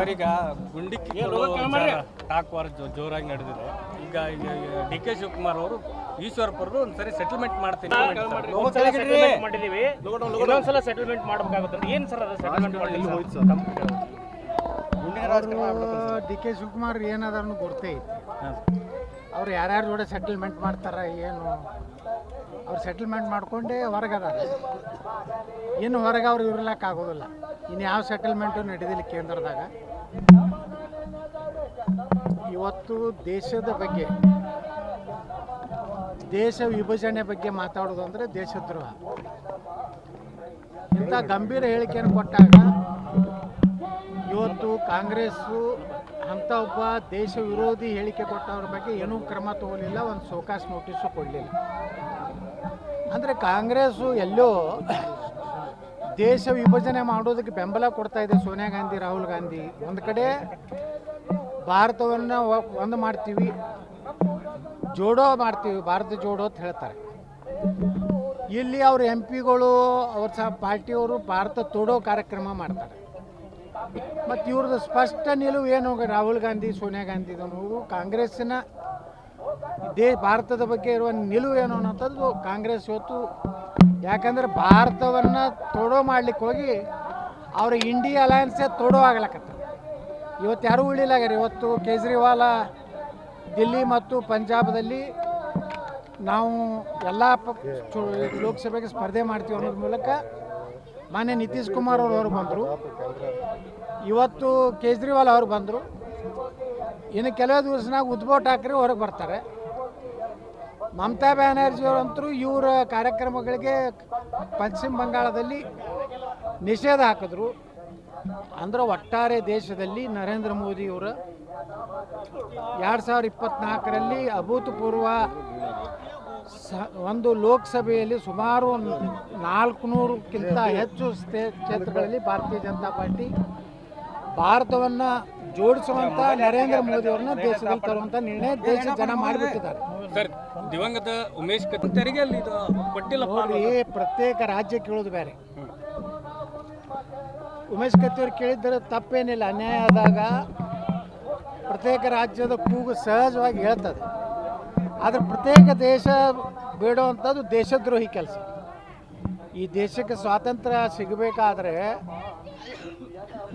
Sir ಈಗ ಗುಂಡಿ talk war ಜೋ- ಜೋರಾಗಿ ನಡೆದಿದೆ. ಈಗ ಡಿ ಕೆ ಶಿವಕುಮಾರ್ ಅವರು ಈಶ್ವರಪ್ಪರು ಒಂದ್ಸರಿ ಸೆಟಲ್ಮೆಂಟ್ ಮಾಡ್ತೀನಿ ಮಾಡಿದೀವಿ. ಇನ್ನೊಂದ್ಸಲ ಸೆಟಲ್ಮೆಂಟ್ ಮಾಡ್ಬೇಕಾಗುತ್ತೆ ಏನು ಸರ್ ಅದು ಸೆಟಲ್ಮೆಂಟ್ ಡಿ ಕೆ ಶಿವಕುಮಾರ್ ಏನಾದ್ರು ಗೊತ್ತೇ ಅವ್ರು ಯಾರ್ಯಾರ ಜೋಡೆ ಸೆಟಲ್ಮೆಂಟ್ ಮಾಡ್ತಾರ ಏನು? ಅವ್ರು ಸೆಟಲ್ಮೆಂಟ್ ಮಾಡ್ಕೊಂಡೇ ಹೊರಗದಾರ. ಇನ್ನು ಹೊರಗೆ ಅವ್ರು ಇರ್ಲಾಕ್ ಆಗೋದಿಲ್ಲ. ಇನ್ನು ಯಾವ ಸೆಟಲ್ಮೆಂಟು ನಡೆದಿಲ್ಲ ಕೇಂದ್ರದಾಗ. ಇವತ್ತು ದೇಶದ ಬಗ್ಗೆ, ದೇಶ ವಿಭಜನೆ ಬಗ್ಗೆ ಮಾತಾಡೋದು ಅಂದರೆ ದೇಶದ್ರೋಹ. ಇಂಥ ಗಂಭೀರ ಹೇಳಿಕೆಯನ್ನು ಕೊಟ್ಟಾಗ ಇವತ್ತು ಕಾಂಗ್ರೆಸ್ಸು ಅಂಥ ಒಬ್ಬ ದೇಶ ವಿರೋಧಿ ಹೇಳಿಕೆ ಕೊಟ್ಟವ್ರ ಬಗ್ಗೆ ಏನೂ ಕ್ರಮ ತಗೊಳ್ಳಿಲ್ಲ, ಒಂದು ಸೋಕಾಸ್ ನೋಟಿಸು ಕೊಡಲಿಲ್ಲ. ಅಂದರೆ ಕಾಂಗ್ರೆಸ್ಸು ಎಲ್ಲೋ ದೇಶ ವಿಭಜನೆ ಮಾಡೋದಕ್ಕೆ ಬೆಂಬಲ ಕೊಡ್ತಾ ಇದೆ ಸೋನಿಯಾ ಗಾಂಧಿ, ರಾಹುಲ್ ಗಾಂಧಿ. ಒಂದು ಕಡೆ ಭಾರತವನ್ನು ಒಂದು ಮಾಡ್ತೀವಿ, ಜೋಡೋ ಮಾಡ್ತೀವಿ, ಭಾರತ ಜೋಡೋ ಅಂತ ಹೇಳ್ತಾರೆ. ಇಲ್ಲಿ ಅವ್ರ ಎಂ ಪಿಗಳು, ಅವ್ರ ಸಹ ಪಾರ್ಟಿಯವರು ಭಾರತ ತೋಡೋ ಕಾರ್ಯಕ್ರಮ ಮಾಡ್ತಾರೆ. ಮತ್ತು ಇವ್ರದ್ದು ಸ್ಪಷ್ಟ ನಿಲುವು ಏನು ರಾಹುಲ್ ಗಾಂಧಿ, ಸೋನಿಯಾ ಗಾಂಧಿ ಕಾಂಗ್ರೆಸ್ಸಿನ, ದೇ, ಭಾರತದ ಬಗ್ಗೆ ಇರುವ ನಿಲುವು ಏನು ಅನ್ನೋಂಥದ್ದು ಕಾಂಗ್ರೆಸ್ ಇವತ್ತು ಯಾಕಂದ್ರೆ ಭಾರತವನ್ನು ತೋಡೋ ಮಾಡ್ಲಿಕ್ಕೆ ಹೋಗಿ ಅವ್ರ ಇಂಡಿಯಾ ಅಲಯನ್ಸ್ ತೋಡೋ ಆಗ್ಲಕತ್ತ ಇವತ್ತು ಯಾರೂ ಉಳಿಲಾಗ್ಯಾರ ಇವತ್ತು ಕೇಜ್ರಿವಾಲ, ದಿಲ್ಲಿ ಮತ್ತು ಪಂಜಾಬದಲ್ಲಿ ನಾವು ಎಲ್ಲ ಲೋಕಸಭೆಗೆ ಸ್ಪರ್ಧೆ ಮಾಡ್ತೀವಿ ಅನ್ನೋದ್ರ ಮೂಲಕ ಮಾನ್ಯ ನಿತೀಶ್ ಕುಮಾರ್ ಅವರು ಅವ್ರು ಬಂದರು. ಇವತ್ತು ಕೇಜ್ರಿವಾಲ್ ಅವರು ಬಂದರು. ಇನ್ನು ಕೆಲವೇ ದಿವಸನಾಗ ಉದ್ಭವ್ ಠಾಕ್ರೆ ಹೊರಗೆ ಬರ್ತಾರೆ. ಮಮತಾ ಬ್ಯಾನರ್ಜಿ ಅವರಂತರೂ ಇವರ ಕಾರ್ಯಕ್ರಮಗಳಿಗೆ ಪಶ್ಚಿಮ ಬಂಗಾಳದಲ್ಲಿ ನಿಷೇಧ ಹಾಕಿದ್ರು. ಅಂದ್ರೆ ಒಟ್ಟಾರೆ ದೇಶದಲ್ಲಿ ನರೇಂದ್ರ ಮೋದಿಯವರ ಎರಡು ಸಾವಿರ ಇಪ್ಪತ್ನಾಲ್ಕರಲ್ಲಿ ಅಭೂತಪೂರ್ವ ಒಂದು ಲೋಕಸಭೆಯಲ್ಲಿ ಸುಮಾರು ನಾಲ್ಕು ನೂರಕ್ಕಿಂತ ಹೆಚ್ಚು ಕ್ಷೇತ್ರಗಳಲ್ಲಿ ಭಾರತೀಯ ಜನತಾ ಪಾರ್ಟಿ ಭಾರತವನ್ನು ಜೋಡಿಸುವಂಥ ನರೇಂದ್ರ ಮೋದಿಯವರನ್ನ ದೇಶದಲ್ಲಿ ತರುವಂಥ ನಿರ್ಣಯ ದೇಶ ಜನ ಮಾಡಿಬಿಟ್ಟಿದ್ದಾರೆ. ದಿವಂಗತ ಉಮೇಶ್ ಕತ್ತಿ ತೆರಿಗೆ ಅಲ್ಲಿ ಇದು ಕೊಟ್ಟಿಲ್ಲಪ್ಪ ನೋಡ್ರಿ ಪ್ರತ್ಯೇಕ ರಾಜ್ಯ ಕೇಳೋದು ಬೇರೆ. ಉಮೇಶ್ ಕತ್ತಿಯವ್ರು ಕೇಳಿದ್ರೆ ತಪ್ಪೇನಿಲ್ಲ. ಅನ್ಯಾಯ ಆದಾಗ ಪ್ರತ್ಯೇಕ ರಾಜ್ಯದ ಕೂಗು ಸಹಜವಾಗಿ ಹೇಳ್ತದೆ. ಆದರೆ ಪ್ರತ್ಯೇಕ ದೇಶ ಬೇಡುವಂಥದ್ದು ದೇಶದ್ರೋಹಿ ಕೆಲಸ. ಈ ದೇಶಕ್ಕೆ ಸ್ವಾತಂತ್ರ್ಯ ಸಿಗಬೇಕಾದ್ರೆ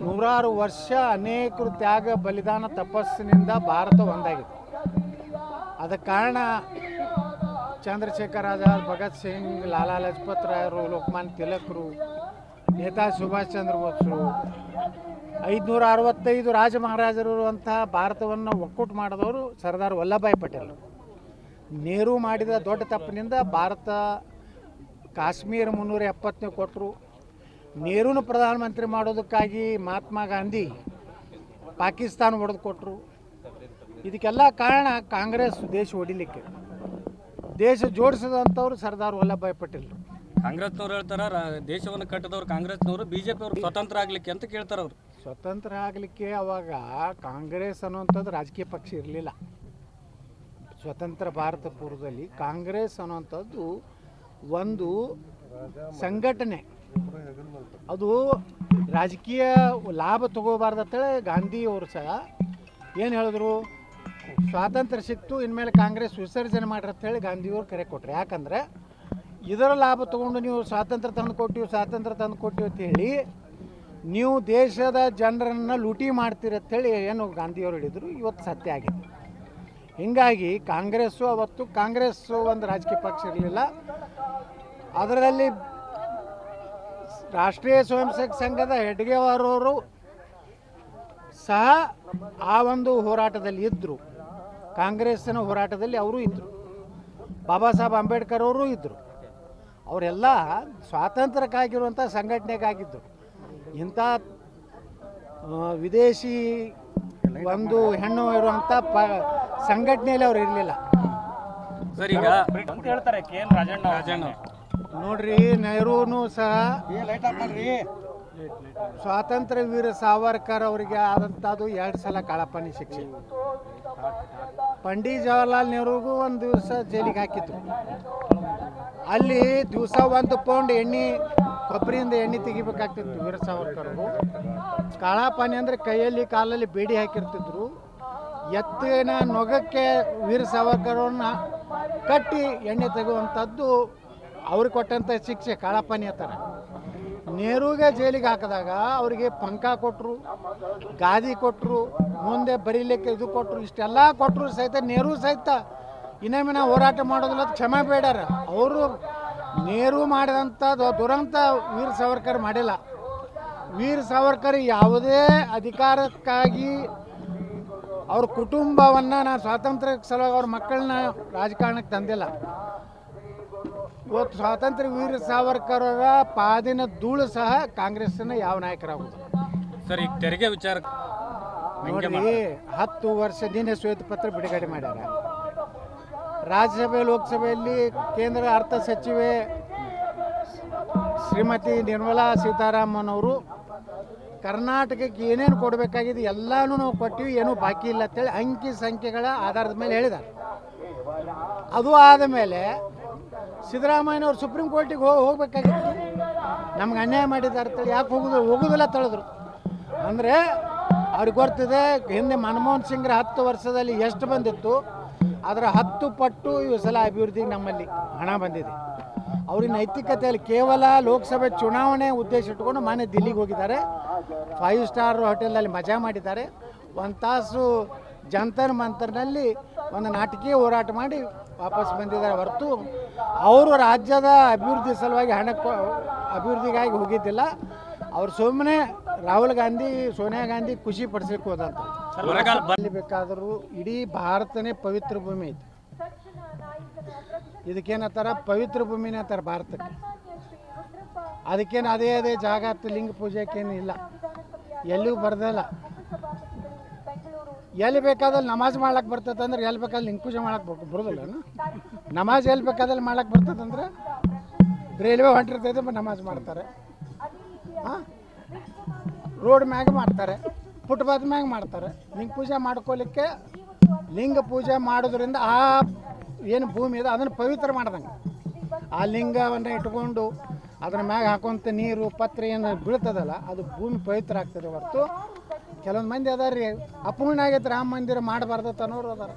ನೂರಾರು ವರ್ಷ ಅನೇಕರು ತ್ಯಾಗ ಬಲಿದಾನ ತಪಸ್ಸಿನಿಂದ ಭಾರತ ಒಂದಾಗಿದೆ. ಅದ ಕಾರಣ ಚಂದ್ರಶೇಖರ್ ಆಜಾದ್, ಭಗತ್ ಸಿಂಗ್, ಲಾಲಾ ಲಜಪತ್ ರಾಯರು, ಲೋಕಮಾನ್ಯ ತಿಲಕರು ನೇತಾ ಸುಭಾಷ್ ಚಂದ್ರ ಬೋಸ್ರು ಐದುನೂರ ಅರವತ್ತೈದು ರಾಜ ಮಹಾರಾಜರು ಭಾರತವನ್ನು ಒಕ್ಕೂಟ ಮಾಡಿದವರು ಸರ್ದಾರ್ ವಲ್ಲಭಾಯ್ ಪಟೇಲ್. ನೆಹರು ಮಾಡಿದ ದೊಡ್ಡ ತಪ್ಪಿನಿಂದ ಭಾರತ ಕಾಶ್ಮೀರ ಮುನ್ನೂರ ಎಪ್ಪತ್ತನೇ ಕೊಟ್ಟರು ನೆಹರೂನು ಪ್ರಧಾನಮಂತ್ರಿ ಮಾಡೋದಕ್ಕಾಗಿ ಮಹಾತ್ಮ ಗಾಂಧಿ ಪಾಕಿಸ್ತಾನ ಹೊಡೆದು ಕೊಟ್ಟರು ಇದಕ್ಕೆಲ್ಲ ಕಾರಣ ಕಾಂಗ್ರೆಸ್ ದೇಶ ಹೊಡಿಲಿಕ್ಕೆ. ದೇಶ ಜೋಡಿಸಿದಂಥವ್ರು ಸರ್ದಾರ್ ವಲ್ಲಭಾಯ್ ಪಟೇಲ್ ಕಾಂಗ್ರೆಸ್ನವ್ರು ಹೇಳ್ತಾರ ರಾ- ದೇಶವನ್ನು ಕಟ್ಟಿದವ್ರು ಕಾಂಗ್ರೆಸ್ನವರು ಬಿಜೆಪಿ ಅವರು ಸ್ವತಂತ್ರ ಆಗ್ಲಿಕ್ಕೆ ಅಂತ ಕೇಳ್ತಾರ ಅವ್ರು. ಸ್ವತಂತ್ರ ಆಗಲಿಕ್ಕೆ ಅವಾಗ ಕಾಂಗ್ರೆಸ್ ಅನ್ನುವಂಥದ್ದು ರಾಜಕೀಯ ಪಕ್ಷ ಇರಲಿಲ್ಲ. ಸ್ವತಂತ್ರ ಭಾರತ ಪೂರ್ವದಲ್ಲಿ ಕಾಂಗ್ರೆಸ್ ಅನ್ನುವಂಥದ್ದು ಒಂದು ಸಂಘಟನೆ. ಅದು ರಾಜಕೀಯ ಲಾಭ ತಗೋಬಾರ್ದು ಅಂತೇಳಿ ಗಾಂಧಿಯವರು ಸಹ ಏನು ಹೇಳಿದ್ರು? ಸ್ವಾತಂತ್ರ್ಯ ಸಿಕ್ತು, ಇನ್ಮೇಲೆ ಕಾಂಗ್ರೆಸ್ ವಿಸರ್ಜನೆ ಮಾಡ್ರಿ ಅಂತೇಳಿ ಗಾಂಧಿಯವರು ಕರೆ ಕೊಟ್ರು. ಯಾಕಂದ್ರೆ ಇದರ ಲಾಭ ತಗೊಂಡು ನೀವು ಸ್ವಾತಂತ್ರ್ಯ ತಂದು ಕೊಟ್ಟಿವಿ, ಸ್ವಾತಂತ್ರ್ಯ ತಂದು ಕೊಟ್ಟಿವಿ ಅಂತ ಹೇಳಿ ನೀವು ದೇಶದ ಜನರನ್ನು ಲೂಟಿ ಮಾಡ್ತೀರ ಅಂತ ಹೇಳಿ ಏನು ಗಾಂಧಿಯವರು ಹೇಳಿದರು. ಇವತ್ತು ಸತ್ಯ ಆಗಿದೆ. ಹೀಗಾಗಿ ಕಾಂಗ್ರೆಸ್ಸು ಅವತ್ತು ಕಾಂಗ್ರೆಸ್ ಒಂದು ರಾಜಕೀಯ ಪಕ್ಷ ಇರಲಿಲ್ಲ. ಅದರಲ್ಲಿ ರಾಷ್ಟ್ರೀಯ ಸ್ವಯಂ ಸೇವಕ ಸಂಘದ ಹೆಡ್ಗೆವಾರವರು ಸಹ ಆ ಒಂದು ಹೋರಾಟದಲ್ಲಿ ಇದ್ದರು ಕಾಂಗ್ರೆಸ್ಸಿನ ಹೋರಾಟದಲ್ಲಿ ಅವರು ಇದ್ದರು ಬಾಬಾ ಸಾಹೇಬ್ ಅಂಬೇಡ್ಕರ್ ಅವರು ಇದ್ದರು ಅವರೆಲ್ಲ ಸ್ವಾತಂತ್ರ್ಯಕ್ಕಾಗಿರುವಂಥ ಸಂಘಟನೆಗಾಗಿದ್ದರು ಇಂಥ ವಿದೇಶಿ ಒಂದು ಹೆಣ್ಣು ಇರುವಂಥ ಪ ಸಂಘಟನೆಯಲ್ಲಿ ಅವ್ರು ಇರಲಿಲ್ಲ. ಸರ್ ಈಗ ಅಂತ ಹೇಳ್ತಾರೆ ಕೆ ಎನ್ ರಾಜಣ್ಣ ರಾಜಣ್ಣ ನೋಡ್ರಿ ನೆಹರೂನು ಸಹ ಸ್ವಾತಂತ್ರ್ಯ ವೀರ ಸಾವರ್ಕರ್ ಅವರಿಗೆ ಆದಂಥದ್ದು ಎರಡು ಸಲ ಕಾಳಪ್ಪನಿ ಶಿಕ್ಷೆ. ಪಂಡಿತ್ ಜವಾಹರ್ಲಾಲ್ ನೆಹರೂಗೂ ಒಂದು ದಿವಸ ಜೈಲಿಗೆ ಹಾಕಿತ್ತು ಅಲ್ಲಿ ದಿವಸ ಒಂದು ಪೌಂಡ್ ಎಣ್ಣೆ, ಕೊಬ್ಬರಿಯಿಂದ ಎಣ್ಣೆ ತೆಗಿಬೇಕಾಗ್ತಿತ್ತು ವೀರ ಸಾವರ್ಕರ್ ಅವರು ಕಾಳಾಪಾನಿ ಅಂದರೆ ಕೈಯಲ್ಲಿ ಕಾಲಲ್ಲಿ ಬೇಡಿ ಹಾಕಿರ್ತಿದ್ರು. ಎತ್ತಿನ ನೊಗಕ್ಕೆ ವೀರ ಸಾವರ್ಕರ್ ಕಟ್ಟಿ ಎಣ್ಣೆ ತೆಗುವಂಥದ್ದು ಅವ್ರಿಗೆ ಕೊಟ್ಟಂಥ ಶಿಕ್ಷೆ ಕಾಳಾಪಾನಿ ಅಂತಾರ ನೆಹರೂಗೆ ಜೈಲಿಗೆ ಹಾಕಿದಾಗ ಅವರಿಗೆ ಪಂಕ ಕೊಟ್ಟರು ಗಾದಿ ಕೊಟ್ಟರು ಮುಂದೆ ಬರೀಲಿಕ್ಕೆ ಇದು ಕೊಟ್ಟರು ಇಷ್ಟೆಲ್ಲ ಕೊಟ್ಟರು ಸಹಿತ ನೆಹರು ಸಹಿತ. ಇನ್ನೊಮ್ಮಿನ ಹೋರಾಟ ಮಾಡೋದಿಲ್ಲ ಕ್ಷಮೆ ಬೇಡಾರ. ಅವರು ನೇರು ಮಾಡಿದಂಥ ದುರಂತ ವೀರ ಸಾವರ್ಕರ್ ಮಾಡಿಲ್ಲ. ವೀರ ಸಾವರ್ಕರ್ ಯಾವುದೇ ಅಧಿಕಾರಕ್ಕಾಗಿ ಅವ್ರ ಕುಟುಂಬವನ್ನು ನಾನು ಸ್ವಾತಂತ್ರ್ಯ ಸಲುವಾಗಿ ಅವ್ರ ಮಕ್ಕಳನ್ನ ರಾಜಕಾರಣಕ್ಕೆ ತಂದಿಲ್ಲ. ಇವತ್ತು ಸ್ವಾತಂತ್ರ್ಯ ವೀರ ಸಾವರ್ಕರ್ ಅವರ ಪಾದಿನ ಧೂಳು ಸಹ ಕಾಂಗ್ರೆಸ್ಸಿನ ಯಾವ ನಾಯಕರಾಗುವುದು? ಸರ್ ಈಗ ತೆರಿಗೆ ವಿಚಾರ ನೋಡಿ ಹತ್ತು ವರ್ಷ ದಿನ ಶ್ವೇತಪತ್ರ ಬಿಡುಗಡೆ ಮಾಡ್ಯಾರ. ರಾಜ್ಯಸಭೆ ಲೋಕಸಭೆಯಲ್ಲಿ ಕೇಂದ್ರ ಅರ್ಥ ಸಚಿವೆ ಶ್ರೀಮತಿ ನಿರ್ಮಲಾ ಸೀತಾರಾಮನ್ ಅವರು ಕರ್ನಾಟಕಕ್ಕೆ ಏನೇನು ಕೊಡಬೇಕಾಗಿದೆ ಎಲ್ಲಾನು ನಾವು ಕೊಟ್ಟಿವಿ ಏನೂ ಬಾಕಿ ಇಲ್ಲ ಅಂತೇಳಿ ಅಂಕಿ ಸಂಖ್ಯೆಗಳ ಆಧಾರದ ಮೇಲೆ ಹೇಳಿದ್ದಾರೆ. ಅದು ಆದ ಮೇಲೆ ಸಿದ್ದರಾಮಯ್ಯನವ್ರು ಸುಪ್ರೀಂ ಕೋರ್ಟಿಗೆ ಹೋಗಿ ಹೋಗ್ಬೇಕಾಗಿತ್ತು. ನಮ್ಗೆ ಅನ್ಯಾಯ ಮಾಡಿದ್ದಾರೆ ಅಂತೇಳಿ ಯಾಕೆ ಹೋಗುದು ಹೋಗುದಿಲ್ಲ ತಳೆದ್ರು. ಅಂದರೆ ಅವ್ರಿಗೆ ಗೊತ್ತಿದೆ, ಹಿಂದೆ ಮನಮೋಹನ್ ಸಿಂಗ್ರ ಹತ್ತು ವರ್ಷದಲ್ಲಿ ಎಷ್ಟು ಬಂದಿತ್ತು, ಅದರ ಹತ್ತು ಪಟ್ಟು ಈ ಸಲ ಅಭಿವೃದ್ಧಿಗೆ ನಮ್ಮಲ್ಲಿ ಹಣ ಬಂದಿದೆ. ಅವ್ರಿಗೆ ನೈತಿಕತೆಯಲ್ಲಿ ಕೇವಲ ಲೋಕಸಭೆ ಚುನಾವಣೆ ಉದ್ದೇಶ ಇಟ್ಕೊಂಡು ಮನೆ ದಿಲ್ಲಿಗೆ ಹೋಗಿದ್ದಾರೆ. ಫೈವ್ ಸ್ಟಾರ್ ಹೋಟೆಲಲ್ಲಿ ಮಜಾ ಮಾಡಿದ್ದಾರೆ. ಒಂದು ತಾಸು ಜಂತರ್ ಮಂತರ್ನಲ್ಲಿ ಒಂದು ನಾಟಕೀಯ ಹೋರಾಟ ಮಾಡಿ ವಾಪಸ್ ಬಂದಿದ್ದಾರೆ ಹೊರತು ಅವರು ರಾಜ್ಯದ ಅಭಿವೃದ್ಧಿ ಸಲುವಾಗಿ ಹಣ ಅಭಿವೃದ್ಧಿಗಾಗಿ ಹೋಗಿದ್ದಿಲ್ಲ. ಅವ್ರು ಸುಮ್ಮನೆ ರಾಹುಲ್ ಗಾಂಧಿ ಸೋನಿಯಾ ಗಾಂಧಿ ಖುಷಿ ಪಡಿಸ್ಲಿಕ್ಕೆ ಹೋದಂತ. ಬೇಕಾದರೂ ಇಡೀ ಭಾರತನೇ ಪವಿತ್ರ ಭೂಮಿ ಐತಿ. ಇದಕ್ಕೇನತ್ತಾರ ಪವಿತ್ರ ಭೂಮಿನೇ ಅಂತಾರೆ ಭಾರತಕ್ಕೆ. ಅದಕ್ಕೇನು ಅದೇ ಅದೇ ಜಾಗ ಲಿಂಗ ಪೂಜೆಕ್ಕೇನು ಇಲ್ಲ. ಎಲ್ಲಿಗೂ ಬರ್ದಲ್ಲ. ಎಲ್ಲಿ ಬೇಕಾದಲ್ಲಿ ನಮಾಜ್ ಮಾಡ್ಲಕ್ಕೆ ಬರ್ತದೆ ಅಂದ್ರೆ ಎಲ್ಲಿ ಬೇಕಾದ್ರೆ ಲಿಂಗ ಪೂಜೆ ಮಾಡಕ್ಕೆ ಬರ್ ಬರೋದಿಲ್ಲ ನಮಾಜ್ ಎಲ್ಲಿ ಬೇಕಾದಲ್ಲಿ ಮಾಡಕ್ಕೆ ಬರ್ತದಂದ್ರೆ ರೈಲ್ವೆ ಹೊಂಟಿರ್ತೈತೆ ನಮಾಜ್ ಮಾಡ್ತಾರೆ. ರೋಡ್ ಮ್ಯಾಗ ಮಾಡ್ತಾರೆ, ಫುಟ್ಪಾತ್ ಮ್ಯಾಗ ಮಾಡ್ತಾರೆ. ಲಿಂಗ ಪೂಜೆ ಮಾಡ್ಕೊಲಿಕ್ಕೆ ಲಿಂಗ ಪೂಜೆ ಮಾಡೋದ್ರಿಂದ ಆ ಏನು ಭೂಮಿ ಇದೆ, ಅದನ್ನು ಪವಿತ್ರ ಮಾಡ್ದಂಗೆ. ಆ ಲಿಂಗವನ್ನು ಇಟ್ಕೊಂಡು ಅದ್ರ ಮ್ಯಾಗ ಹಾಕುವಂಥ ನೀರು, ಪತ್ರೆ ಏನು ಬೀಳ್ತದಲ್ಲ, ಅದು ಭೂಮಿ ಪವಿತ್ರ ಆಗ್ತದೆ ಹೊರತು. ಕೆಲವೊಂದು ಮಂದಿ ಅದಾರ ರೀ ಅಪೂರ್ಣ ಆಗೈತೆ ರಾಮ ಮಂದಿರ ಮಾಡಬಾರ್ದು ಅನ್ನೋರು ಅದಾರ.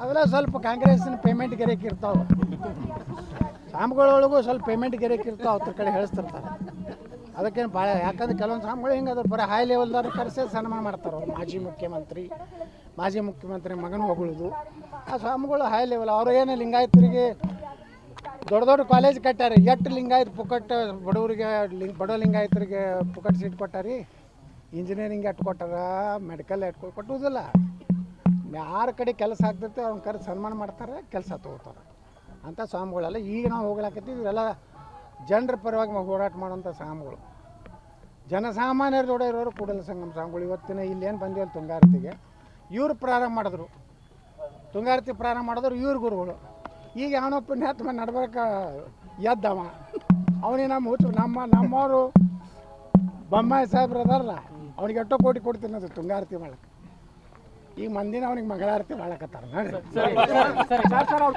ಅವೆಲ್ಲ ಸ್ವಲ್ಪ ಕಾಂಗ್ರೆಸ್ನ ಪೇಮೆಂಟ್ ಗೆರೆಕ್ ಇರ್ತಾವೆ. ಸಾಮ್ಗಳೊಳಗೂ ಸ್ವಲ್ಪ ಪೇಮೆಂಟ್ ಗೆರೆಕ್ ಇರ್ತಾವೆ, ಅವ್ರ ಕಡೆ ಹೇಳಿಸ್ತಿರ್ತಾರೆ ಅದಕ್ಕೇನು ಭಾಳ ಯಾಕಂದ್ರೆ ಕೆಲವೊಂದು ಸ್ವಾಮಿಗಳು ಹಿಂಗೆ ಅದ್ರ ಬರೀ ಹೈ ಲೆವೆಲ್ದವ್ರು ಕರೆಸಿ ಸನ್ಮಾನ ಮಾಡ್ತಾರೆ ಅವ್ರು. ಮಾಜಿ ಮುಖ್ಯಮಂತ್ರಿ ಮಾಜಿ ಮುಖ್ಯಮಂತ್ರಿ ಮಗನ ಹೊಗಳುದು. ಆ ಸ್ವಾಮಿಗಳು ಹೈ ಲೆವೆಲ್ ಅವ್ರು ಏನು ಲಿಂಗಾಯತರಿಗೆ ದೊಡ್ಡ ದೊಡ್ಡ ಕಾಲೇಜ್ ಕಟ್ಟಾರೆ ಎಷ್ಟು ಲಿಂಗಾಯತ್ ಪುಕಟ್ ಬಡವರಿಗೆ, ಲಿಂಗ್, ಬಡ ಲಿಂಗಾಯತರಿಗೆ ಪುಕಟ್ ಸೀಟ್ ಕೊಟ್ಟಾರಿ? ಇಂಜಿನಿಯರಿಂಗ್ ಎಟ್ಟು ಕೊಟ್ಟಾರ? ಮೆಡಿಕಲ್ ಎಟ್ಟು ಕೊಟ್ಟುವುದಿಲ್ಲ ಯಾರ ಕಡೆ ಕೆಲಸ ಆಗ್ತೈತೆ ಅವ್ನ ಕರೆ ಸನ್ಮಾನ ಮಾಡ್ತಾರೆ, ಕೆಲಸ ತಗೋತಾರೆ. ಅಂಥ ಸ್ವಾಮಿಗಳೆಲ್ಲ ಈಗ ನಾವು ಹೋಗ್ಲಾಕತ್ತೀವಿ ಇವೆಲ್ಲ ಜನರ ಪರವಾಗಿ ಹೋರಾಟ ಮಾಡೋಂಥ ಸ್ವಾಮಿಗಳು. ಜನಸಾಮಾನ್ಯರ ಜೋಡ ಇರೋರು ಕೂಡಲ ಸಂಗಮ ಸ್ವಾಮಿಗಳು. ಇವತ್ತಿನ ಇಲ್ಲೇನು ಬಂದಿವಲ್ಲ ತುಂಗಾರತಿಗೆ. ಇವ್ರು ಪ್ರಾರಂಭ ಮಾಡಿದ್ರು. ತುಂಗಾರತಿ ಪ್ರಾರಂಭ ಮಾಡಿದ್ರು ಇವ್ರ ಗುರುಗಳು. ಈಗ ಅವನ ಪುಣ್ಯಾತ್ಮ ನಡ್ಬೇಕ ಎದ್ದವ. ಅವನಿಗೆ ನಮ್ಮ ಹುಚ್ಚು, ನಮ್ಮ, ನಮ್ಮವರು ಬೊಮ್ಮಾಯಿ ಸಾಹೇಬ್ರು ಅದಾರಲ್ಲ, ಅವ್ನಿಗೆ ಎಷ್ಟೋ ಕೋಟಿ ಕೊಡ್ತೀನಿ ಅದು ತುಂಗಾರತಿ ಮಾಡಕ್ಕೆ ಈಗ ಮಂದಿನ ಅವ್ನಿಗೆ ಮಂಗಳಾರತಿ ಮಾಡಕತ್ತಾರ ನೋಡ್ರಿ.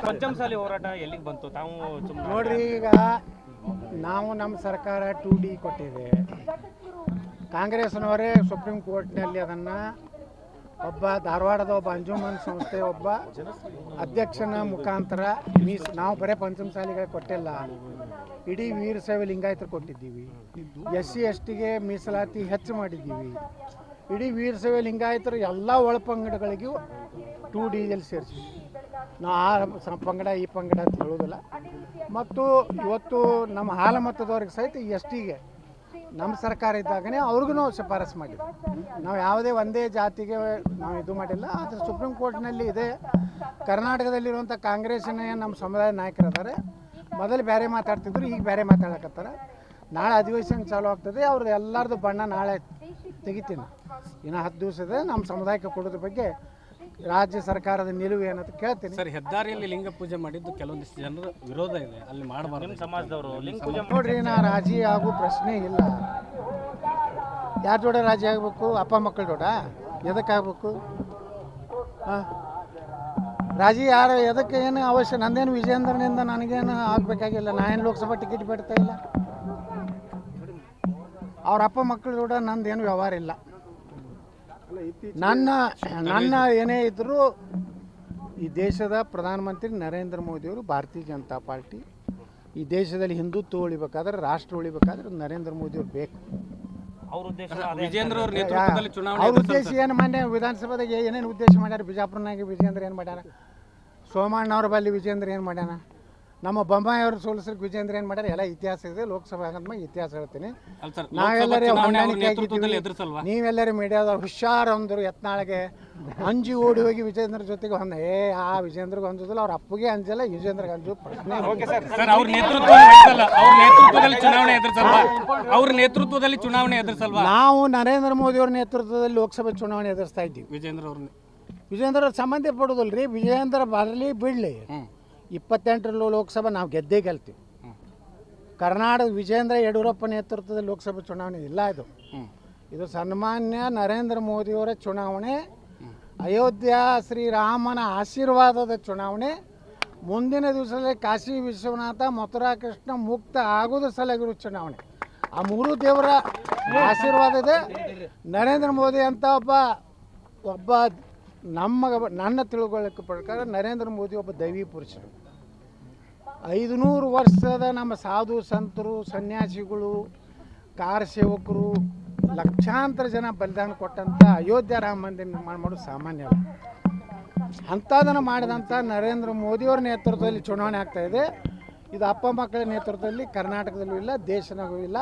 ಪಂಚಮಸಾಲಿ ಹೋರಾಟ ಎಲ್ಲಿಗೆ ಬಂತು? ತಾವು ನೋಡ್ರಿ ಈಗ ನಾವು ನಮ್ಮ ಸರ್ಕಾರ ಟು ಡಿ ಕೊಟ್ಟಿದೆ. ಕಾಂಗ್ರೆಸ್ನವರೇ ಸುಪ್ರೀಂ ಕೋರ್ಟ್ನಲ್ಲಿ ಅದನ್ನು ಒಬ್ಬ ಧಾರವಾಡದ ಒಬ್ಬ ಅಂಜುಮನ್ ಸಂಸ್ಥೆ ಒಬ್ಬ ಅಧ್ಯಕ್ಷನ ಮುಖಾಂತರ ಮೀಸ್ ನಾವು ಬರೇ ಪಂಚಮಸಾಲಿಗಳಿಗೆ ಕೊಟ್ಟಿಲ್ಲ. ಇಡೀ ವೀರಶೈವ ಲಿಂಗಾಯತರು ಕೊಟ್ಟಿದ್ದೀವಿ. ಎಸ್ ಸಿ ಎಸ್ ಟಿಗೆ ಮೀಸಲಾತಿ ಹೆಚ್ಚು ಮಾಡಿದ್ದೀವಿ. ಇಡೀ ವೀರಶೈವ ಲಿಂಗಾಯತರು ಎಲ್ಲ ಒಳ ಪಂಗಡಗಳಿಗೂ ಟೂ ಡೀಸೆಲ್ ಸೇರಿಸಿ ನಾ ಆ ಪಂಗಡ, ಈ ಪಂಗಡ ಅಂತ ಹೇಳೋದಿಲ್ಲ ಮತ್ತು ಇವತ್ತು ನಮ್ಮ ಹಾಲ ಮತದವ್ರಿಗೆ ಸಹಿತ ಎಸ್ ಟಿಗೆ ನಮ್ಮ ಸರ್ಕಾರ ಇದ್ದಾಗನೇ ಅವ್ರಿಗೂ ಶಿಫಾರಸು ಮಾಡಿದ್ವಿ. ನಾವು ಯಾವುದೇ ಒಂದೇ ಜಾತಿಗೆ ನಾವು ಇದು ಮಾಡಿಲ್ಲ, ಆದರೆ ಸುಪ್ರೀಂ ಕೋರ್ಟ್ನಲ್ಲಿ ಇದೆ. ಕರ್ನಾಟಕದಲ್ಲಿರುವಂಥ ಕಾಂಗ್ರೆಸ್ಸಿನ ನಮ್ಮ ಸಮುದಾಯ ನಾಯಕರು ಅದಾರೆ ಮೊದಲು ಬೇರೆ ಮಾತಾಡ್ತಿದ್ರು, ಈಗ ಬೇರೆ ಮಾತಾಡಕತ್ತಾರ. ನಾಳೆ ಅಧಿವೇಶನ ಚಾಲು ಆಗ್ತದೆ ಅವ್ರದ್ದು ಎಲ್ಲರದ್ದು ಬಣ್ಣ ನಾಳೆ ತೆಗಿತೀನಿ. ಇನ್ನು ಹತ್ತು ದಿವಸ ಇದೆ ನಮ್ಮ ಸಮುದಾಯಕ್ಕೆ ಕೊಡೋದ್ರ ಬಗ್ಗೆ ರಾಜ್ಯ ಸರ್ಕಾರದ ನಿಲುವು ಏನಂತ ಕೇಳ್ತೀನಿ. ಸರ್ ಹೆದ್ದಾರಿಯಲ್ಲಿ ಲಿಂಗ ಪೂಜೆ ಮಾಡಿದ್ದು ಕೆಲವೊಂದಿಷ್ಟು ಜನರ ವಿರೋಧ ಇದೆ ಅಲ್ಲಿ ಮಾಡಬಾರ್ದು. ನಿಮ್ಮ ಸಮಾಜದವರು ಲಿಂಗ ಪೂಜೆ ನೋಡ್ರಿ ನಾ ರಾಜಿ ಆಗೋ ಪ್ರಶ್ನೆ ಇಲ್ಲ. ಯಾರ ಜೋಡ ರಾಜಿ ಆಗಬೇಕು? ಅಪ್ಪ ಮಕ್ಕಳ ಜೋಡ? ಎದಕ್ಕೆ ಆಗ್ಬೇಕು? ಹಾಂ? ರಾಜಿ ಯಾರು ಎದಕ್ಕೆ ಏನು ಅವಶ್ಯ? ನಂದೇನು ವಿಜೇಂದ್ರನಿಂದ ನನಗೇನು ಆಗಬೇಕಾಗಿಲ್ಲ? ನಾ ಏನು ಲೋಕಸಭಾ ಟಿಕೆಟ್ ಬಿಡ್ತಾ ಇಲ್ಲ? ಅವ್ರ ಅಪ್ಪ ಮಕ್ಕಳ ಕೂಡ ನಂದೇನು ವ್ಯವಹಾರ ಇಲ್ಲ. ನನ್ನ ನನ್ನ ಏನೇ ಇದ್ದರೂ ಈ ದೇಶದ ಪ್ರಧಾನಮಂತ್ರಿ ನರೇಂದ್ರ ಮೋದಿಯವರು ಭಾರತೀಯ ಜನತಾ ಪಾರ್ಟಿ ಈ ದೇಶದಲ್ಲಿ ಹಿಂದುತ್ವ ಉಳಿಬೇಕಾದ್ರೆ ರಾಷ್ಟ್ರ ಉಳಿಬೇಕಾದ್ರೆ ನರೇಂದ್ರ ಮೋದಿಯವ್ರು ಬೇಕು. ಅವ್ರ ಉದ್ದೇಶ ಅದೇ ವಿಜೇಂದ್ರ ಅವ್ರ ನೇತೃತ್ವದಲ್ಲಿ ಚುನಾವಣೆ ಅವ್ರ ಉದ್ದೇಶ ಏನು ಮಾಡ್ಯ ವಿಧಾನಸಭೆದಾಗ ಏನೇನು ಉದ್ದೇಶ ಮಾಡ್ಯಾರ? ಬಿಜಾಪುರನಾಗ ವಿಜೇಂದ್ರ ಏನು ಮಾಡ್ಯಾರ? ಸೋಮಣ್ಣವ್ರ ಬಲ್ಲಿ ವಿಜೇಂದ್ರ ಏನು ಮಾಡ್ಯಾನ? ನಮ್ಮ ಬೊಮ್ಮಾಯಿ ಅವರು ಸೋಲಿಸ್ಲಿಕ್ಕೆ ವಿಜೇಂದ್ರ ಏನು ಮಾಡ್ಯಾರ? ಎಲ್ಲ ಇತಿಹಾಸ ಇದೆ ಲೋಕಸಭೆ ಅಂತ ಇತಿಹಾಸ ಹೇಳ್ತೀನಿ. ನಾವೆಲ್ಲರೂ ಹೊಂದಾಣಿಕೆ ಆಗಿದ್ದೀವಿ ಮೀಡಿಯಾದ ಹುಷಾರ್ ಅಂದರು ಯತ್ನಾಳಿಗೆ ಅಂಜಿ ಓಡಿ ಹೋಗಿ ವಿಜೇಂದ್ರ ಜೊತೆಗೆ ಹೊಂದ ಏ ಆ ವಿಜೇಂದ್ರಗೆ ಅಂಜೋದಿಲ್ಲ ಅವ್ರ ಅಪ್ಪಗೆ ಅಂಜಲ್ಲ ವಿಜೇಂದ್ರಗೆ ಅಂಜು ಪ್ರಶ್ನೆ ಸರ್ ಅವ್ರ ನೇತೃತ್ವದಲ್ಲಿ ಎದುರಿಸಲ್ಲ ಅವ್ರ ನೇತೃತ್ವದಲ್ಲಿ ಚುನಾವಣೆ ಎದುರಿಸಲ್ವಾ? ಅವ್ರ ನೇತೃತ್ವದಲ್ಲಿ ಚುನಾವಣೆ ಎದುರಿಸಲ್ವಾ? ನಾವು ನರೇಂದ್ರ ಮೋದಿ ಅವ್ರ ನೇತೃತ್ವದಲ್ಲಿ ಲೋಕಸಭೆ ಚುನಾವಣೆ ಎದುರಿಸ್ತಾ ಇದ್ದೀವಿ. ವಿಜೇಂದ್ರ ಅವ್ರನ್ನ ವಿಜೇಂದ್ರ ಅವ್ರ ಸಂಬಂಧ ಪಡೋದಲ್ರಿ ರೀ ವಿಜೇಂದ್ರ ಬರಲಿ ಬಿಡಲಿ. ಹ್ಮ್. ಇಪ್ಪತ್ತೆಂಟರ ಲೋಕಸಭೆ ನಾವು ಗೆದ್ದೇ ಗೆಲ್ತೀವಿ. ಕರ್ನಾಟಕ ವಿಜೇಂದ್ರ ಯಡಿಯೂರಪ್ಪ ನೇತೃತ್ವದ ಲೋಕಸಭೆ ಚುನಾವಣೆ ಇಲ್ಲ ಇದು. ಇದು ಸನ್ಮಾನ್ಯ ನರೇಂದ್ರ ಮೋದಿಯವರ ಚುನಾವಣೆ ಅಯೋಧ್ಯ ಶ್ರೀರಾಮನ ಆಶೀರ್ವಾದದ ಚುನಾವಣೆ ಮುಂದಿನ ದಿವಸದಲ್ಲಿ ಕಾಶಿ ವಿಶ್ವನಾಥ ಮಥುರಾ ಕೃಷ್ಣ ಮುಕ್ತ ಆಗೋದ ಸಲಗಿರೋ ಚುನಾವಣೆ. ಆ ಮೂರು ದೇವರ ಆಶೀರ್ವಾದ ಇದೆ ನರೇಂದ್ರ ಮೋದಿ ಅಂತ ಒಬ್ಬ ಒಬ್ಬ ನಮ್ಮ ನನ್ನ ತಿಳುವಳಿಕೆ ಪ್ರಕಾರ ನರೇಂದ್ರ ಮೋದಿ ಒಬ್ಬ ದೈವಿ ಪುರುಷರು. ಐದುನೂರು ವರ್ಷದ ನಮ್ಮ ಸಾಧು ಸಂತರು, ಸನ್ಯಾಸಿಗಳು, ಕಾರ ಸೇವಕರು, ಲಕ್ಷಾಂತರ ಜನ ಬಲಿದಾನ ಕೊಟ್ಟಂಥ ಅಯೋಧ್ಯ ರಾಮ ಮಂದಿರ ನಿರ್ಮಾಣ ಮಾಡೋದು ಸಾಮಾನ್ಯ ಅಲ್ಲ. ಅಂಥದನ್ನು ಮಾಡಿದಂಥ ನರೇಂದ್ರ ಮೋದಿಯವರ ನೇತೃತ್ವದಲ್ಲಿ ಚುನಾವಣೆ ಆಗ್ತಾ ಇದೆ. ಇದು ಅಪ್ಪ ಮಕ್ಕಳ ನೇತೃತ್ವದಲ್ಲಿ ಕರ್ನಾಟಕದಲ್ಲೂ ಇಲ್ಲ ದೇಶನಾಗೂ ಇಲ್ಲ.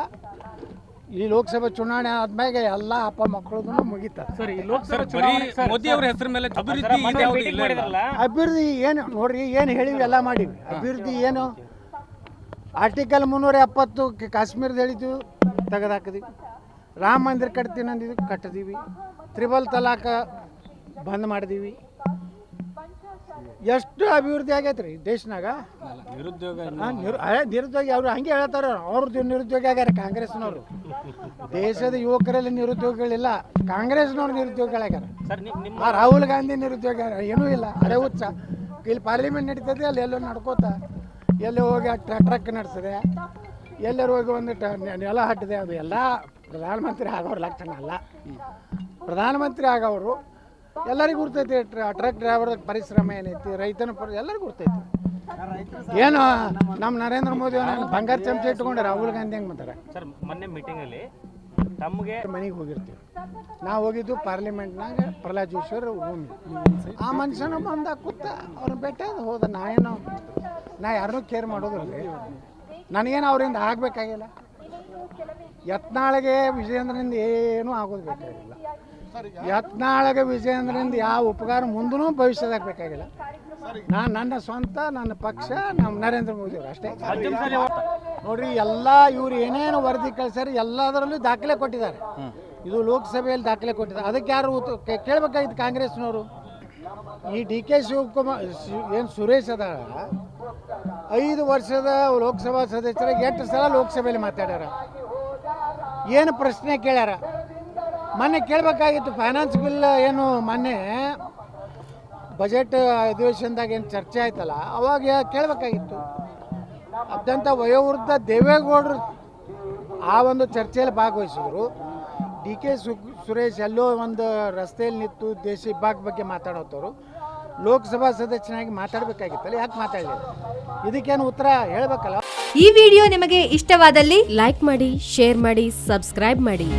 ಈ ಲೋಕಸಭೆ ಚುನಾವಣೆ ಆದ್ಮೇಲೆ ಎಲ್ಲ ಅಪ್ಪ ಮಕ್ಕಳದನ್ನು ಮುಗಿತಾರೆ ಸರ್ ಈ ಲೋಕಸಭಾ ಚುನಾವಣೆ ಸರ್ ಮೋದಿ ಅವ್ರ ಹೆಸರು ಮೇಲೆ ಅಭಿವೃದ್ಧಿ ಮೊನ್ನೆ ಇದೆ ಯಾವ್ದು meeting ಇಲ್ಲ ಇಲ್ಲ. ಮಾಡಿದ್ರಲ್ಲ? ಅಭಿವೃದ್ಧಿ ಏನು ನೋಡ್ರಿ ಏನು ಹೇಳಿವಿ ಎಲ್ಲ ಮಾಡಿವಿ. ಅಭಿವೃದ್ಧಿ ಏನು? ಆರ್ಟಿಕಲ್ ಮುನ್ನೂರ ಎಪ್ಪತ್ತು ಕ- ಕಾಶ್ಮೀರದ ಹೇಳಿದ್ವಿ ತೆಗೆದಾಕಿದೀವಿ. ರಾಮ ಮಂದಿರ ಕಟ್ತೀನಿ ಅಂದಿದ್ವಿ ಕಟ್ಟಿದೀವಿ. ತ್ರಿಬಲ್ ತಲಾಕ ಬಂದ್ ಮಾಡಿದೀವಿ. ಎಷ್ಟು ಅಭಿವೃದ್ಧಿ ಆಗೈತೆ ರೀ ದೇಶನಾಗ? ನಿರುದ್ಯೋಗ ನಿರುದ್ಯೋಗಿ ಅವರು ಹಂಗೆ ಹೇಳ್ತಾರ ಅವ್ರದ್ದು ನಿರುದ್ಯೋಗಿ ಆಗ್ಯಾರ ಕಾಂಗ್ರೆಸ್ನವರು. ದೇಶದ ಯುವಕರಲ್ಲಿ ನಿರುದ್ಯೋಗಿಗಳಿಲ್ಲ ಕಾಂಗ್ರೆಸ್ನವ್ರು ನಿರುದ್ಯೋಗಿಗಳಾಗ್ಯಾರ ಆ ರಾಹುಲ್ ಗಾಂಧಿ ನಿರುದ್ಯೋಗ ಏನೂ ಇಲ್ಲ ಅರೆ ಹುಚ್ಚ. ಇಲ್ಲಿ ಪಾರ್ಲಿಮೆಂಟ್ ನಡೀತದೆ ಅಲ್ಲಿ ಎಲ್ಲೋ ನಡ್ಕೋತ ಎಲ್ಲಿ ಹೋಗಿ ಟ್ರ ಟ್ರಕ್ ನಡೆಸಿದೆ ಎಲ್ಲರೂ ಹೋಗಿ ಒಂದು ನೆಲ ಹಟ್ಟಿದೆ ಅದು ಎಲ್ಲ ಪ್ರಧಾನಮಂತ್ರಿ ಆಗೋರು ಲಕ್ಷಣ ಅಲ್ಲ. ಪ್ರಧಾನಮಂತ್ರಿ ಆಗೋರು ಎಲ್ಲರಿಗೂ ಗುರ್ತೈತಿ ಟ್ರ- ಟ್ರಕ್ ಡ್ರೈವರ್ ಪರಿಶ್ರಮ ಏನೈತಿ ರೈತನ ಪರ ಎಲ್ಲರಿಗೂ ಗುರ್ತೈತಿ. ಏನು ನಮ್ಮ ನರೇಂದ್ರ ಮೋದಿ ಅವ್ರು ಬಂಗಾರ ಚಮಚ ಇಟ್ಕೊಂಡು ರಾಹುಲ್ ಗಾಂಧಿ ಹೆಂಗೆ ಮಾತಾರೆ ಸರ್ ಮೊನ್ನೆ ಮೀಟಿಂಗ್ ಅಲ್ಲಿ ತಮಗೆ ಮನೆಗೆ ಹೋಗಿರ್ತೀವಿ. ನಾವು ಹೋಗಿದ್ದು ಪಾರ್ಲಿಮೆಂಟ್ನಾಗ ಪ್ರಹ್ಲಾದ್ ಜೋಶಿ ಅವ್ರ ರೂಮ್ ಆ ಮನುಷ್ಯನ ಬಂದ ಕೂತ ಅವ್ರನ್ನ ಭೇಟಿ ಆದ ಹೋದ. ನಾ ಏನು ನಾ ಯಾರನ್ನೂ ಕೇರ್ ಮಾಡೋದಿಲ್ಲ. ನನಗೇನು ಅವರಿಂದ ಆಗಬೇಕಾಗಿಲ್ಲ. ಯತ್ನಾಳಿಗೆ ವಿಜಯೇಂದ್ರನಿಂದ ಏನೂ ಆಗೋದು ಬೇಕಾಗಿಲ್ಲ. ಯತ್ನಾಳಿಗೆ ವಿಜಯೇಂದ್ರಿಂದ ಯಾವ ಉಪಕಾರ ಮುಂದೂ ಭವಿಷ್ಯದಾಗ ಬೇಕಾಗಿಲ್ಲ. ನಾನು ನನ್ನ ಸ್ವಂತ ನನ್ನ ಪಕ್ಷ ನಮ್ಮ ನರೇಂದ್ರ ಮೋದಿ ಅವರು ಅಷ್ಟೇ. ನೋಡ್ರಿ ಎಲ್ಲ ಇವ್ರು ಏನೇನು ವರದಿ ಕಳ್ಸ್ಯಾರ ಎಲ್ಲದರಲ್ಲೂ ದಾಖಲೆ ಕೊಟ್ಟಿದ್ದಾರೆ. ಇದು ಲೋಕಸಭೆಯಲ್ಲಿ ದಾಖಲೆ ಕೊಟ್ಟಿದ್ದಾರೆ. ಅದಕ್ಕೆ ಯಾರು ಕೇಳಬೇಕಾಗಿತ್ತು ಕಾಂಗ್ರೆಸ್ನವರು? ಈ ಡಿ ಕೆ ಶಿವಕುಮಾರ್ ಏನು ಸುರೇಶ್ ಅದ ಐದು ವರ್ಷದ ಲೋಕಸಭಾ ಸದಸ್ಯರಾಗಿ ಎಂಟು ಸಲ ಲೋಕಸಭೆಯಲ್ಲಿ ಮಾತಾಡ್ಯಾರ. ಏನು ಪ್ರಶ್ನೆ ಕೇಳ್ಯಾರ? ಮೊನ್ನೆ ಕೇಳಬೇಕಾಗಿತ್ತು ಫೈನಾನ್ಸ್ ಬಿಲ್ ಏನು ಮೊನ್ನೆ ಬಜೆಟ್ ಅಧಿವೇಶನದಾಗ ಏನು ಚರ್ಚೆ ಆಯ್ತಲ್ಲ, ಅವಾಗ ಕೇಳಬೇಕಾಗಿತ್ತು. ಅತ್ಯಂತ ವಯೋವೃದ್ಧ ದೇವೇಗೌಡರು ಆ ಒಂದು ಚರ್ಚೆಯಲ್ಲಿ ಭಾಗವಹಿಸಿದ್ರು. ಡಿ ಕೆ ಸುರೇಶ್ ಎಲ್ಲೋ ಒಂದು ರಸ್ತೆಯಲ್ಲಿ ನಿಂತು ದೇಶ ಭಾಗ ಬಗ್ಗೆ ಮಾತಾಡೋತವ್ರು ಲೋಕಸಭಾ ಸದಸ್ಯನಾಗಿ ಮಾತಾಡಬೇಕಾಗಿತ್ತಲ್ಲ, ಯಾಕೆ ಮಾತಾಡಲಿಲ್ಲ? ಇದಕ್ಕೇನು ಉತ್ತರ ಹೇಳಬೇಕಲ್ಲ? ಈ ವಿಡಿಯೋ ನಿಮಗೆ ಇಷ್ಟವಾದಲ್ಲಿ ಲೈಕ್ ಮಾಡಿ, ಶೇರ್ ಮಾಡಿ, ಸಬ್ಸ್ಕ್ರೈಬ್ ಮಾಡಿ.